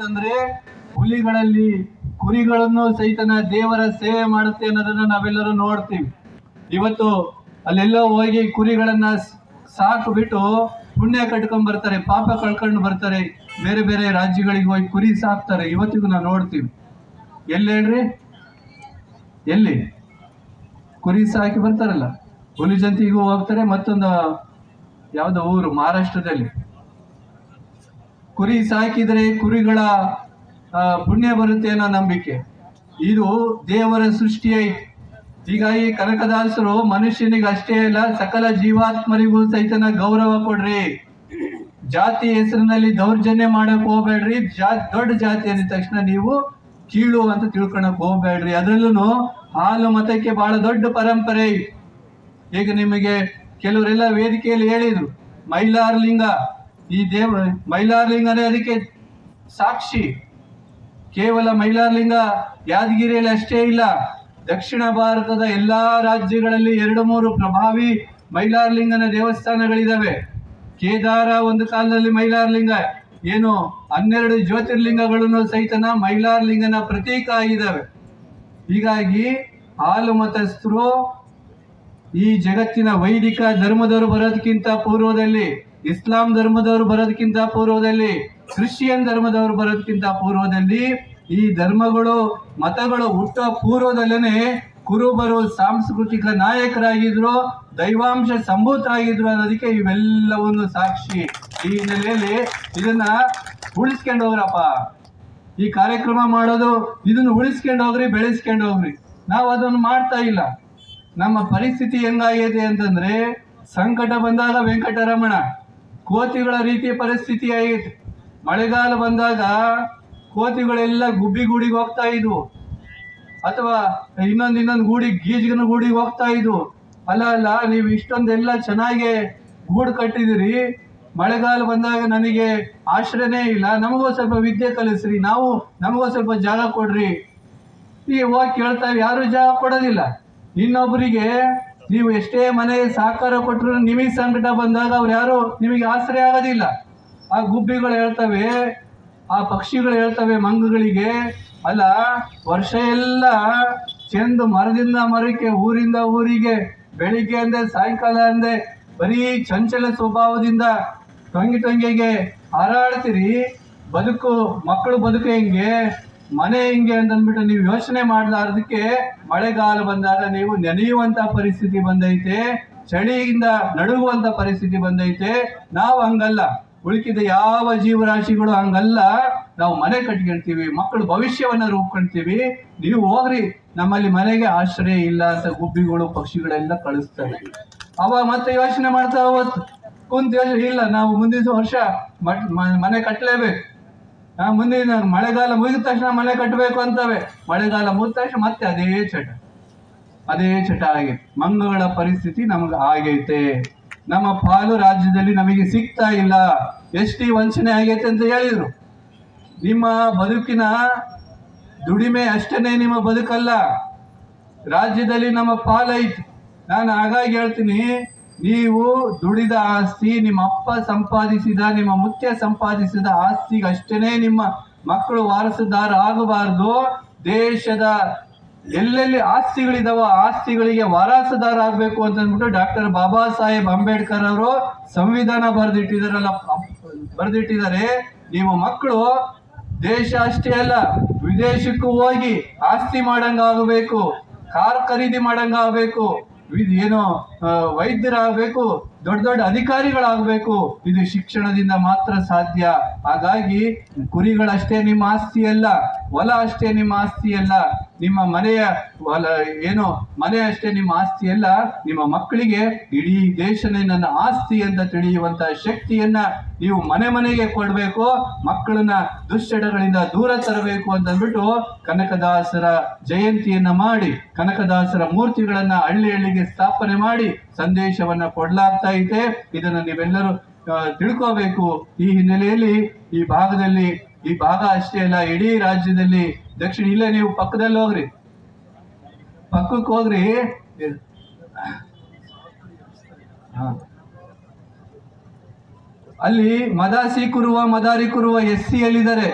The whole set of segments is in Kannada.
ಅಂತಂದ್ರೆ ಹುಲಿಗಳಲ್ಲಿ ಕುರಿಗಳನ್ನು ಸಹಿತನ ದೇವರ ಸೇವೆ ಮಾಡುತ್ತೆ ಅನ್ನೋದನ್ನ ನಾವೆಲ್ಲರೂ ನೋಡ್ತೀವಿ. ಇವತ್ತು ಅಲ್ಲೆಲ್ಲೋ ಹೋಗಿ ಕುರಿಗಳನ್ನ ಸಾಕು ಬಿಟ್ಟು ಪುಣ್ಯ ಕಟ್ಕೊಂಡ್ ಬರ್ತಾರೆ, ಪಾಪ ಕಳ್ಕೊಂಡು ಬರ್ತಾರೆ, ಬೇರೆ ಬೇರೆ ರಾಜ್ಯಗಳಿಗೆ ಹೋಗಿ ಕುರಿ ಸಾಕ್ತಾರೆ, ಇವತ್ತಿಗೂ ನಾವು ನೋಡ್ತೀವಿ. ಎಲ್ಲಿ ಹೇಳ್ರಿ? ಎಲ್ಲಿ? ಕುರಿ ಸಾಕಿ ಬರ್ತಾರಲ್ಲ, ಹುಲಿ ಜಂತಿಗೂ ಹೋಗ್ತಾರೆ, ಮತ್ತೊಂದು ಯಾವುದೋ ಊರು, ಮಹಾರಾಷ್ಟ್ರದಲ್ಲಿ. ಕುರಿ ಸಾಕಿದರೆ ಕುರಿಗಳ ಪುಣ್ಯ ಬರುತ್ತೆ ಅನ್ನೋ ನಂಬಿಕೆ. ಇದು ದೇವರ ಸೃಷ್ಟಿ ಹೀಗಾಗಿ ಕನಕದಾಸರು ಮನುಷ್ಯನಿಗೆ ಅಷ್ಟೇ ಅಲ್ಲ, ಸಕಲ ಜೀವಾತ್ಮರಿಗೂ ಸಹಿತನ ಗೌರವ ಕೊಡ್ರಿ. ಜಾತಿ ಹೆಸರಿನಲ್ಲಿ ದೌರ್ಜನ್ಯ ಮಾಡಕ್ ಹೋಗ್ಬೇಡ್ರಿ. ಜಾ, ದೊಡ್ಡ ಜಾತಿ ಅಂದ ತಕ್ಷಣ ನೀವು ಕೀಳು ಅಂತ ತಿಳ್ಕೊಳಕ್ ಹೋಗ್ಬೇಡ್ರಿ. ಅದರಲ್ಲೂ ಹಾಲು ಮತಕ್ಕೆ ಬಹಳ ದೊಡ್ಡ ಪರಂಪರೆ. ಈಗ ನಿಮಗೆ ಕೆಲವರೆಲ್ಲ ವೇದಿಕೆಯಲ್ಲಿ ಹೇಳಿದ್ರು, ಮೈಲಾರಲಿಂಗ. ಈ ದೇವ ಮೈಲಾರಲಿಂಗನೇ ಅದಕ್ಕೆ ಸಾಕ್ಷಿ. ಕೇವಲ ಮೈಲಾರಲಿಂಗ ಯಾದಗಿರಿಯಲ್ಲಿ ಅಷ್ಟೇ ಇಲ್ಲ. ದಕ್ಷಿಣ ಭಾರತದ ಎಲ್ಲಾ ರಾಜ್ಯಗಳಲ್ಲಿ ಎರಡು ಮೂರು ಪ್ರಭಾವಿ ಮೈಲಾರಲಿಂಗನ ದೇವಸ್ಥಾನಗಳಿದ್ದಾವೆ ಕೇದಾರ ಒಂದು ಕಾಲದಲ್ಲಿ ಮೈಲಾರಲಿಂಗ, ಏನು ಹನ್ನೆರಡು ಜ್ಯೋತಿರ್ಲಿಂಗಗಳನ್ನು ಸಹಿತನ ಮೈಲಾರಲಿಂಗನ ಪ್ರತೀಕ ಆಗಿದ್ದಾವೆ ಹೀಗಾಗಿ ಹಾಲು ಮತಸ್ಥರು ಈ ಜಗತ್ತಿನ ವೈದಿಕ ಧರ್ಮದವರು ಬರೋದಕ್ಕಿಂತ ಪೂರ್ವದಲ್ಲಿ, ಇಸ್ಲಾಂ ಧರ್ಮದವರು ಬರೋದಕ್ಕಿಂತ ಪೂರ್ವದಲ್ಲಿ, ಕ್ರಿಶ್ಚಿಯನ್ ಧರ್ಮದವರು ಬರೋದಕ್ಕಿಂತ ಪೂರ್ವದಲ್ಲಿ ಈ ಧರ್ಮಗಳು, ಮತಗಳು ಹುಟ್ಟೋ ಪೂರ್ವದಲ್ಲೇ ಕುರುಬರು, ಸಾಂಸ್ಕೃತಿಕ ನಾಯಕರಾಗಿದ್ರು, ದೈವಾಂಶ ಸಂಭೂತರಾಗಿದ್ರು ಅನ್ನೋದಕ್ಕೆ ಇವೆಲ್ಲವನ್ನು ಸಾಕ್ಷಿ. ಈ ಹಿನ್ನೆಲೆಯಲ್ಲಿ ಇದನ್ನ ಉಳಿಸ್ಕೊಂಡು ಹೋಗ್ರಪ್ಪ. ಈ ಕಾರ್ಯಕ್ರಮ ಮಾಡೋದು ಇದನ್ನು ಉಳಿಸ್ಕೊಂಡು ಹೋಗ್ರಿ, ಬೆಳೆಸ್ಕೊಂಡು ಹೋಗ್ರಿ. ನಾವು ಅದನ್ನು ಮಾಡ್ತಾ ಇಲ್ಲ. ನಮ್ಮ ಪರಿಸ್ಥಿತಿ ಹೆಂಗಾಗಿದೆ ಅಂತಂದ್ರೆ ಸಂಕಟ ಬಂದಾಗ ವೆಂಕಟರಮಣ, ಕೋತಿಗಳ ರೀತಿಯ ಪರಿಸ್ಥಿತಿ ಆಗೈತೆ ಮಳೆಗಾಲ ಬಂದಾಗ ಕೋತಿಗಳೆಲ್ಲ ಗುಬ್ಬಿಗೂಡಿಗೆ ಹೋಗ್ತಾ ಇದ್ವು. ಅಥವಾ ಇನ್ನೊಂದು ಇನ್ನೊಂದು ಗೂಡಿ, ಗೀಜ್ಗನ ಗೂಡಿಗೆ ಹೋಗ್ತಾ ಇದ್ವು. ಅಲ್ಲ ಅಲ್ಲ, ನೀವು ಇಷ್ಟೊಂದೆಲ್ಲ ಚೆನ್ನಾಗಿ ಗೂಡು ಕಟ್ಟಿದಿರಿ ಮಳೆಗಾಲ ಬಂದಾಗ ನನಗೆ ಆಶ್ರಯನೇ ಇಲ್ಲ. ನಮಗೂ ಸ್ವಲ್ಪ ವಿದ್ಯೆ ಕಲಿಸ್ರಿ. ನಾವು ನಮಗೂ ಸ್ವಲ್ಪ ಜಾಗ ಕೊಡ್ರಿ. ಈ ಹೋಗಿ ಕೇಳ್ತಾ ಯಾರು ಜಾಗ ಕೊಡೋದಿಲ್ಲ ಇನ್ನೊಬ್ಬರಿಗೆ ನೀವು ಎಷ್ಟೇ ಮನೆ ಸಹಕಾರ ಕೊಟ್ಟರು ನಿಮಗೆ ಸಂಕಟ ಬಂದಾಗ ಅವ್ರು ಯಾರು ನಿಮಗೆ ಆಶ್ರಯ ಆಗೋದಿಲ್ಲ. ಆ ಗುಬ್ಬಿಗಳು ಹೇಳ್ತವೆ, ಆ ಪಕ್ಷಿಗಳು ಹೇಳ್ತವೆ ಮಂಗಗಳಿಗೆ. ಅಲ್ಲ, ವರ್ಷ ಎಲ್ಲ ಚೆಂದು ಮರದಿಂದ ಮರಕ್ಕೆ, ಊರಿಂದ ಊರಿಗೆ, ಬೆಳಿಗ್ಗೆ ಅಂದೆ, ಸಾಯಂಕಾಲ ಅಂದೆ, ಬರೀ ಚಂಚಲ ಸ್ವಭಾವದಿಂದ ತಂಗಿ ತಂಗಿಗೆ ಹಾರಾಡ್ತೀರಿ. ಬದುಕು, ಮಕ್ಕಳು ಬದುಕು ಹೆಂಗೆ? ಮನೆ ಹಿಂಗೆ ಅಂತ ಅಂದ್ಬಿಟ್ಟು ನೀವು ಯೋಚನೆ ಮಾಡಲಾರ್ದಕ್ಕೆ ಮಳೆಗಾಲ ಬಂದಾಗ ನೀವು ನೆನೆಯುವಂತ ಪರಿಸ್ಥಿತಿ ಬಂದೈತೆ, ಚಳಿಯಿಂದ ನಡುಗುವಂತ ಪರಿಸ್ಥಿತಿ ಬಂದೈತೆ. ನಾವು ಹಂಗಲ್ಲ. ಉಳಿಕಿದ ಯಾವ ಜೀವರಾಶಿಗಳು ಹಂಗಲ್ಲ. ನಾವು ಮನೆ ಕಟ್ಕೊಳ್ತೀವಿ ಮಕ್ಕಳು ಭವಿಷ್ಯವನ್ನ ರೂಪ್ಕೊಳ್ತೀವಿ ನೀವು ಹೋಗ್ರಿ, ನಮ್ಮಲ್ಲಿ ಮನೆಗೆ ಆಶ್ರಯ ಇಲ್ಲ ಅಂತ ಗುಬ್ಬಿಗಳು ಪಕ್ಷಿಗಳೆಲ್ಲ ಕಳಿಸ್ತಾರೆ ಅವಾಗ ಮತ್ತೆ ಯೋಚನೆ ಮಾಡ್ತಾ ಹೋಗ್ತು ಕುಂತ ಯೋಚನೆ ಇಲ್ಲ, ನಾವು ಮುಂದಿನ ವರ್ಷ ಮನೆ ಕಟ್ಟಲೇಬೇಕು ಮುಂದಿನ ಮಳೆಗಾಲ ಮುಗಿದ ತಕ್ಷಣ ಮನೆ ಕಟ್ಟಬೇಕು ಅಂತವೆ. ಮಳೆಗಾಲ ಮುಗಿದ ತಕ್ಷಣ ಮತ್ತೆ ಅದೇ ಚಟ. ಅದೇ ಚಟ ಆಗೈತೆ ಮಂಗಗಳ ಪರಿಸ್ಥಿತಿ ನಮಗೆ ಆಗೈತೆ. ನಮ್ಮ ಪಾಲು ರಾಜ್ಯದಲ್ಲಿ ನಮಗೆ ಸಿಗ್ತಾ ಇಲ್ಲ. ಎಷ್ಟಿ ವಂಚನೆ ಆಗೈತೆ ಅಂತ ಹೇಳಿದ್ರು. ನಿಮ್ಮ ಬದುಕಿನ ದುಡಿಮೆ ಅಷ್ಟನೇ ನಿಮ್ಮ ಬದುಕಲ್ಲ. ರಾಜ್ಯದಲ್ಲಿ ನಮ್ಮ ಪಾಲೈತು. ನಾನು ಹಾಗಾಗಿ ಹೇಳ್ತೀನಿ ನೀವು ದುಡಿದ ಆಸ್ತಿ, ನಿಮ್ಮ ಅಪ್ಪ ಸಂಪಾದಿಸಿದ, ನಿಮ್ಮ ಮುತ್ಯ ಸಂಪಾದಿಸಿದ ಆಸ್ತಿಗಷ್ಟೇ ನಿಮ್ಮ ಮಕ್ಕಳು ವಾರಸುದಾರ ಆಗಬಾರ್ದು. ದೇಶದ ಎಲ್ಲೆಲ್ಲಿ ಆಸ್ತಿಗಳಿದಾವ ಆಸ್ತಿಗಳಿಗೆ ವಾರಸುದಾರ ಆಗಬೇಕು ಅಂತ ಅಂದ್ಬಿಟ್ಟು ಡಾಕ್ಟರ್ ಬಾಬಾ ಸಾಹೇಬ್ ಅಂಬೇಡ್ಕರ್ ಅವರು ಸಂವಿಧಾನ ಬರೆದಿಟ್ಟಿದಾರಲ್ಲ, ಬರೆದಿಟ್ಟಿದ್ದಾರೆ. ನೀವು ಮಕ್ಕಳು, ದೇಶ ಅಷ್ಟೇ ಅಲ್ಲ, ವಿದೇಶಕ್ಕೂ ಹೋಗಿ ಆಸ್ತಿ ಮಾಡಂಗಾಗಬೇಕು, ಕಾರ್ ಖರೀದಿ ಮಾಡಂಗ ಆಗಬೇಕು ಇದು ಏನೋ ವೈದ್ಯರಾಗಬೇಕು, ದೊಡ್ಡ ದೊಡ್ಡ ಅಧಿಕಾರಿಗಳಾಗಬೇಕು, ಇದು ಶಿಕ್ಷಣದಿಂದ ಮಾತ್ರ ಸಾಧ್ಯ. ಹಾಗಾಗಿ ಕುರಿಗಳಷ್ಟೇ ನಿಮ್ಮ ಆಸ್ತಿ ಅಲ್ಲ ಹೊಲ ಅಷ್ಟೇ ನಿಮ್ಮ ಆಸ್ತಿ ಅಲ್ಲ ನಿಮ್ಮ ಮನೆಯ ಏನು, ಮನೆ ಅಷ್ಟೇ ನಿಮ್ಮ ಆಸ್ತಿ ಅಲ್ಲ, ನಿಮ್ಮ ಮಕ್ಕಳಿಗೆ ಇಡೀ ದೇಶನೇ ನನ್ನ ಆಸ್ತಿ ಅಂತ ತಿಳಿಯುವಂತ ಶಕ್ತಿಯನ್ನ ನೀವು ಮನೆ ಮನೆಗೆ ಕೊಡಬೇಕು, ಮಕ್ಕಳನ್ನ ದುಶ್ಚಟಗಳಿಂದ ದೂರ ತರಬೇಕು ಅಂತ ಅಂದ್ಬಿಟ್ಟು ಕನಕದಾಸರ ಜಯಂತಿಯನ್ನ ಮಾಡಿ, ಕನಕದಾಸರ ಮೂರ್ತಿಗಳನ್ನ ಹಳ್ಳಿ ಹಳ್ಳಿಗೆ ಸ್ಥಾಪನೆ ಮಾಡಿ ಸಂದೇಶವನ್ನ ಕೊಡ್ಲಾಗ್ತಾ ಇದೆ. ಇದನ್ನ ನೀವೆಲ್ಲರೂ ತಿಳ್ಕೋಬೇಕು. ಈ ಹಿನ್ನೆಲೆಯಲ್ಲಿ ಈ ಭಾಗದಲ್ಲಿ ಈ ಭಾಗ ಅಷ್ಟೇ ಅಲ್ಲ, ಇಡೀ ರಾಜ್ಯದಲ್ಲಿ ದಕ್ಷಿಣ, ಇಲ್ಲ ನೀವು ಪಕ್ಕದಲ್ಲಿ ಹೋಗ್ರಿ. ಪಕ್ಕಕ್ಕೆ ಹೋಗ್ರಿ. ಅಲ್ಲಿ ಮದಾಸಿ ಕುರುವ, ಮದಾರಿ ಕುರುವ ಎಸ್ ಸಿ ಅಲ್ಲಿದ್ದಾರೆ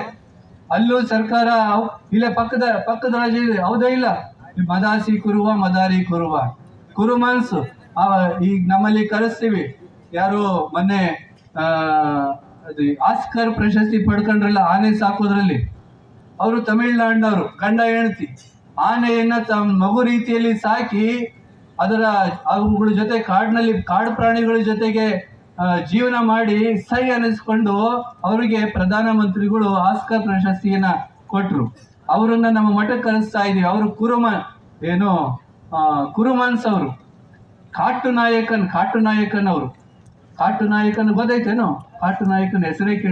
ಅಲ್ಲೂ ಸರ್ಕಾರ, ಇಲ್ಲ, ಪಕ್ಕದ ಪಕ್ಕದ ರಾಜ್ಯ ಹೌದಾ ಇಲ್ಲ? ಮದಾಸಿ ಕುರುವ, ಮದಾರಿ ಕುರುವ. ಕುರುಮನ್ಸು ಈಗ ನಮ್ಮಲ್ಲಿ ಕರೆಸ್ತೀವಿ. ಯಾರು ಮೊನ್ನೆ ಅದು ಆಸ್ಕರ್ ಪ್ರಶಸ್ತಿ ಪಡ್ಕೊಂಡ್ರಲ್ಲ, ಆನೆ ಸಾಕೋದ್ರಲ್ಲಿ? ಅವರು ತಮಿಳ್ನಾಡಿನವರು, ಗಂಡ ಹೆಂಡತಿ. ಆನೆಯನ್ನ ತಮ್ಮ ಮಗು ರೀತಿಯಲ್ಲಿ ಸಾಕಿ, ಅದರ ಅವುಗಳ ಜೊತೆ ಕಾಡಿನಲ್ಲಿ, ಕಾಡು ಪ್ರಾಣಿಗಳ ಜೊತೆಗೆ ಜೀವನ ಮಾಡಿ ಸೈ ಅನ್ನಿಸ್ಕೊಂಡು ಅವರಿಗೆ ಪ್ರಧಾನಮಂತ್ರಿಗಳು ಆಸ್ಕರ್ ಪ್ರಶಸ್ತಿಯನ್ನ ಕೊಟ್ಟರು ಅವರನ್ನ ನಮ್ಮ ಮಠಕ್ಕೆ ಕರೆಸ್ತಾ ಇದೀವಿ ಅವರು ಕುರುಮ ಏನು ಕುರುಮನ್ಸ್ ಅವರು. ಕಾಟು ನಾಯಕನ್ ಕಾಟು ನಾಯಕನ್ ಅವರು ಕಾಟು ನಾಯಕನ ಬದೈತೇನೋ ಕಾಟು ನಾಯಕನ ಹೆಸರೇ